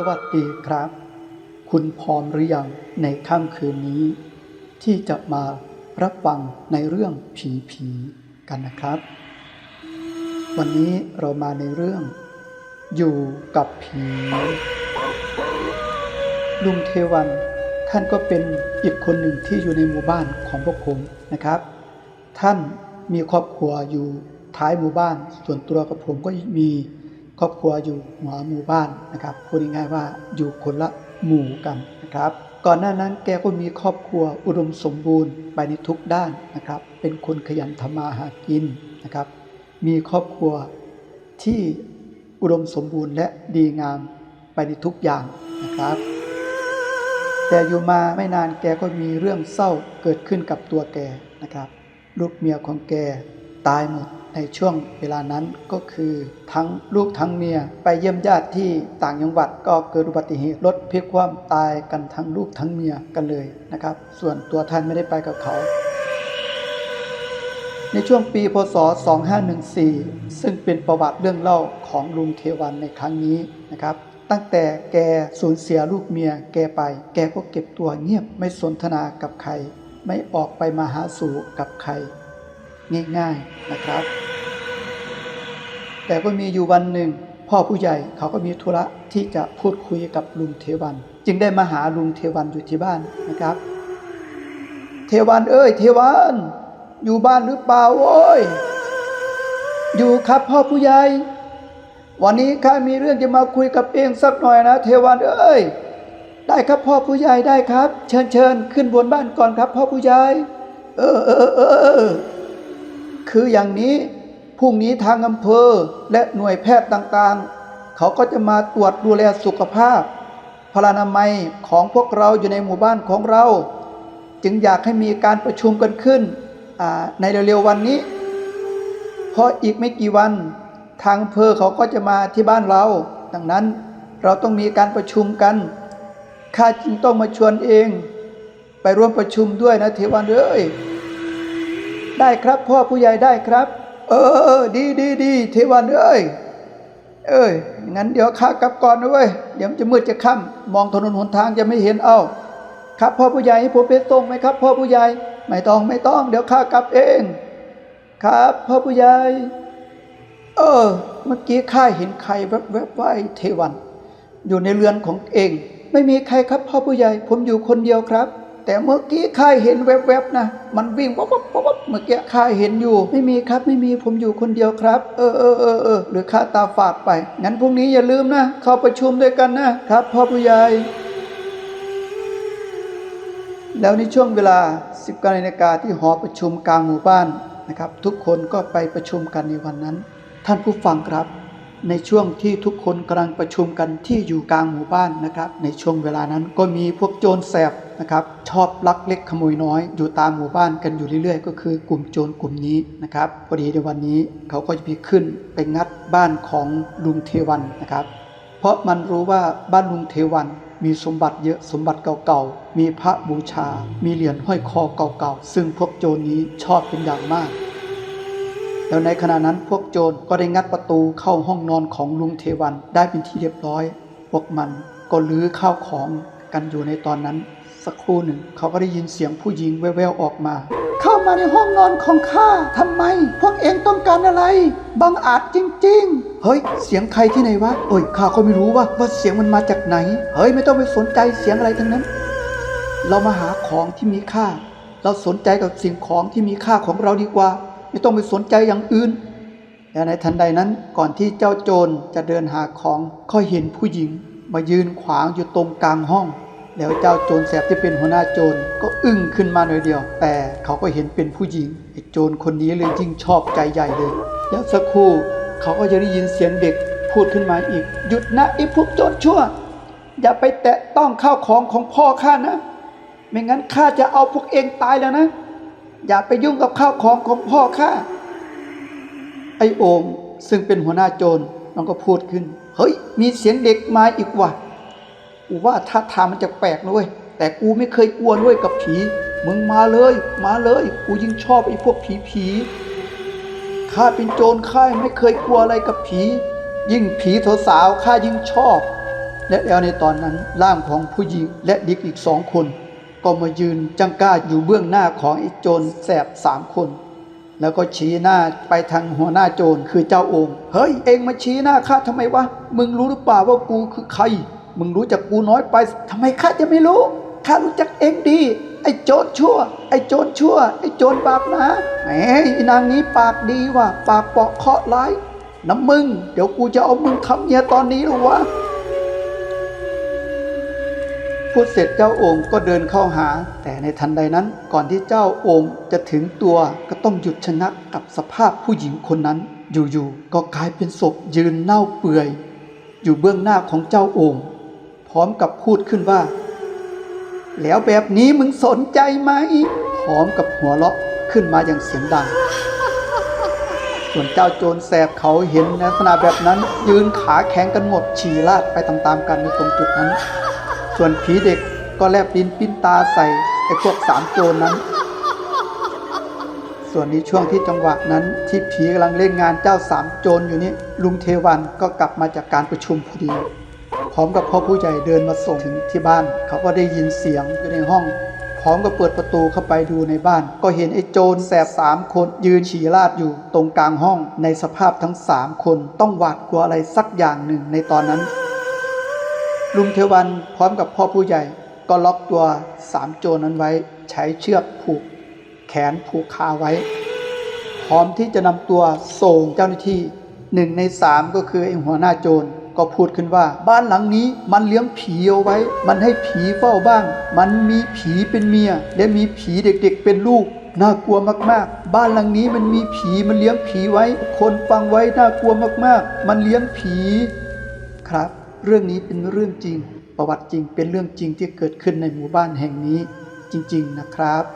สวัสดีครับ คุณพร้อมหรือยังในค่ำคืนนี้ ที่จะมารับฟังในเรื่องผีผีกันนะครับ วันนี้เรามาในเรื่อง อยู่กับผี ลุงเทวันท่านก็เป็นอีกคนหนึ่งที่อยู่ในหมู่บ้านของพวกผมนะครับ ท่านมีครอบครัวอยู่ท้ายหมู่บ้าน ส่วนตัวกับผมก็มี ครอบครัวอยู่หัวหมู่บ้านนะครับพูดง่ายๆว่าอยู่คนละหมู่กันนะครับ ก่อนหน้านั้นแกก็มีครอบครัวอุดมสมบูรณ์ไปในทุกด้านนะครับ เป็นคนขยันทำมาหากินนะครับ มีครอบครัวที่อุดมสมบูรณ์และดีงามไปในทุกอย่างนะครับ แต่อยู่มาไม่นานแกก็มีเรื่องเศร้าเกิดขึ้นกับตัวแกนะครับ ลูกเมียของแกตายหมด ในช่วงเวลานั้นก็คือ ทั้งลูกทั้งเมียไปเยี่ยมญาติที่ต่างจังหวัดก็เกิดอุบัติเหตุรถพลิกคว่ำตายกันทั้งลูกทั้งเมียกันเลยนะครับ ส่วนตัวท่านไม่ได้ไปกับเขา ในช่วงปีพศ 2514 ซึ่งเป็นประวัติเรื่องเล่าของลุงเทวันในครั้งนี้นะครับตั้งแต่แกสูญเสียลูกเมียแกไป แกก็เก็บตัวเงียบไม่สนทนากับใคร ไม่ออกไปมาหาสู่กับใคร ง่ายๆนะครับ แต่ก็มีอยู่วันหนึ่ง พ่อผู้ใหญ่เขาก็มีธุระที่จะพูดคุยกับลุงเทวัน จึงได้มาหาลุงเทวันอยู่ที่บ้านนะครับ เทวันเอ้ย เทวันอยู่บ้านหรือเปล่าโว้ยอยู่ครับพ่อผู้ใหญ่ วันนี้ข้ามีเรื่องจะมาคุยกับเองสักหน่อยนะ เทวันเอ้ย ได้ครับพ่อผู้ใหญ่ได้ครับ เชิญเชิญขึ้นบนบ้านก่อนครับ พ่อผู้ใหญ่ เออเออเออคืออย่างนี้ พรุ่งนี้ทางอำเภอและหน่วยแพทย์ต่างๆ เขาก็จะมาตรวจดูแลสุขภาพ พลานามัยของพวกเราอยู่ในหมู่บ้านของเรา จึงอยากให้มีการประชุมกันขึ้น ในเร็วๆวันนี้ เพราะอีกไม่กี่วัน ทางอำเภอเขาก็จะมาที่บ้านเรา ดังนั้นเราต้องมีการประชุมกัน ข้าจึงต้องมาชวนเอง ไปร่วมประชุมด้วยนะเทวันเอ้ยได้ครับพ่อผู้ใหญ่ได้ครับ เออดีดีดีเทวันเอ้ยเอ้ยงั้นเดี๋ยวข้ากลับก่อนนะเว้ยเดี๋ยวมันจะมืดจะค่ำมองถนนหนทางจะไม่เห็นเอาครับพ่อผู้ใหญ่ให้ผมไปส่งไหมครับ พ่อผู้ใหญ่ไม่ต้องไม่ต้อง เดี๋ยวข้ากลับเอง ครับพ่อผู้ใหญ่เออ เมื่อกี้ข้าเห็นใครแวบๆว่าไอ้เทวัน อยู่ในเรือนของเอง ไม่มีใครครับพ่อผู้ใหญ่ผมอยู่คนเดียวครับ แต่เมื่อกี้ข้าเห็นแวบๆนะ มันวิ่งวับวับวับเมื่อกี้ข้าเห็นอยู่ ไม่มีครับ ไม่มีผมอยู่คนเดียวครับ เออเออเออเออหรือข้าตาฝาดไป งั้นพรุ่งนี้อย่าลืมนะ เข้าประชุมด้วยกันนะครับพ่อผู้ใหญ่แล้วในช่วงเวลา10นาฬิกาที่หอประชุมกลางหมู่บ้านนะครับ ทุกคนก็ไปประชุมกันในวันนั้น ท่านผู้ฟังครับ ในช่วงที่ทุกคนกำลังประชุมกันที่อยู่กลางหมู่บ้านนะครับ ในช่วงเวลานั้นก็มีพวกโจรแสบนะครับ ชอบลักเล็กขโมยน้อยอยู่ตามหมู่บ้านกันอยู่เรื่อยๆ ก็คือกลุ่มโจรกลุ่มนี้นะครับพอดีในวันนี้เขาก็จะไปขึ้นไปงัดบ้านของลุงเทวันนะครับ เพราะมันรู้ว่าบ้านลุงเทวันมีสมบัติเยอะสมบัติเก่าๆ มีพระบูชา มีเหรียญห้อยคอเก่าๆ ซึ่งพวกโจรนี้ชอบเป็นอย่างมาก แล้วในขณะนั้นพวกโจรก็ได้งัดประตูเข้าห้องนอนของลุงเทวันได้เป็นที่เรียบร้อย พวกมันก็ลื้อข้าวของกันอยู่ในตอนนั้น สักครู่หนึ่งเขาก็ได้ยินเสียงผู้หญิงแว่วๆออกมา เข้ามาในห้องนอนของข้าทำไม พวกเองต้องการอะไร บังอาจจริง ๆ เฮ้ย เสียงใครที่ไหนวะโอ้ยข้าก็ไม่รู้ว่าว่าเสียงมันมาจากไหน เฮ้ยไม่ต้องไปสนใจเสียงอะไรทั้งนั้น เรามาหาของที่มีค่า เราสนใจกับสิ่งของที่มีค่าของเราดีกว่า ไม่ต้องไปสนใจอย่างอื่นและในทันใดนั้นก่อนที่เจ้าโจรจะเดินหาของก็เห็นผู้หญิงมายืนขวางอยู่ตรงกลางห้อง แล้วเจ้าโจรแสบที่เป็นหัวหน้าโจรก็อึ้งขึ้นมาหน่อยเดียว แต่เขาก็เห็นเป็นผู้หญิงไอ้โจรคนนี้เลยยิ่งชอบใจใหญ่เลย แล้วสักครู่เขาก็จะได้ยินเสียงเด็กพูดขึ้นมาอีก หยุดนะไอ้พวกโจรชั่ว อย่าไปแตะต้องข้าวของของพ่อข้านะ ไม่งั้นข้าจะเอาพวกเองตายแล้วนะ อย่าไปยุ่งกับข้าวของของพ่อข้าไอโอมซึ่งเป็นหัวหน้าโจรมันก็พูดขึ้น เฮ้ย มีเสียงเด็กมาอีกว่ะกูว่าท่าทางมันจะแปลกนะเว้ยแต่กูไม่เคยกลัวด้วยกับผี มึงมาเลย มาเลย กูยิ่งชอบไอ้พวกผีผีข้าเป็นโจรข้าไม่เคยกลัวอะไรกับผี ยิ่งผีสาวข้ายิ่งชอบ และแล้วในตอนนั้นร่างของผู้หญิงและเด็กอีกสองคน ก็มายืนจังก้าอยู่เบื้องหน้าของไอ้โจรแสบสามคน แล้วก็ชี้หน้าไปทางหัวหน้าโจรคือเจ้าองค์ เฮ้ยเองมาชี้หน้าข้าทำไมวะ มึงรู้หรือเปล่าว่ากูคือใคร มึงรู้จักกูน้อยไปทำไมข้าจะไม่รู้ ข้ารู้จักเองดี ไอ้โจรชั่ว ไอ้โจรชั่ว ไอ้โจรบาปนะแหมอ้นางนี้ปากดีว่ะ ปากเปาะเคาะร้ายน้ำมึง เดี๋ยวกูจะเอามึงทำเมียตอนนี้หรอวะ พูดเสร็จเจ้าโองก็เดินเข้าหา แต่ในทันใดนั้นก่อนที่เจ้าโองจะถึงตัวก็ต้องหยุดชะงักกับสภาพผู้หญิงคนนั้น อยู่ๆก็กลายเป็นศพยืนเน่าเปื่อย อยู่เบื้องหน้าของเจ้าโองพร้อมกับพูดขึ้นว่า แล้วแบบนี้มึงสนใจไหมพร้อมกับหัวเราะขึ้นมาอย่างเสียงดัง ส่วนเจ้าโจรแสบเขาเห็นลักษณะแบบนั้น ยืนขาแข็งกันหมดฉี่ราดไปตามๆกันในตรงจุดนั้น ส่วนผีเด็กก็แลบลิ้นปิ้นตาใส่ไอ้พวกสามโจรนั้น ส่วนในช่วงที่จังหวะนั้นที่ผีกำลังเล่นงานเจ้าสามโจรอยู่นี้ลุงเทวันก็กลับมาจากการประชุมพอดี พร้อมกับพ่อผู้ใหญ่เดินมาส่งถึงที่บ้าน เขาก็ได้ยินเสียงอยู่ในห้อง พร้อมกับเปิดประตูเข้าไปดูในบ้าน ก็เห็นไอ้โจรแสบสามคนยืนฉี่ราดอยู่ตรงกลางห้องในสภาพทั้งสามคนต้องหวาดกลัวอะไรสักอย่างหนึ่งในตอนนั้น ลุงเทวันพร้อมกับพ่อผู้ใหญ่ก็ล็อกตัวสามโจรนั้นไว้ ใช้เชือกผูกแขนผูกขาไว้ พร้อมที่จะนำตัวส่งเจ้าหน้าที่หนึ่งในสามก็คือไอ้หัวหน้าโจรก็พูดขึ้นว่า บ้านหลังนี้มันเลี้ยงผีเอาไว้ มันให้ผีเฝ้าบ้าง มันมีผีเป็นเมีย และมีผีเด็กๆเป็นลูกน่ากลัวมากๆ บ้านหลังนี้มันมีผีมันเลี้ยงผีไว้ คนฟังไว้น่ากลัวมากๆ มันเลี้ยงผีครับ เรื่องนี้เป็นเรื่องจริง ประวัติจริงเป็นเรื่องจริงที่เกิดขึ้นในหมู่บ้านแห่งนี้จริง ๆ นะครับ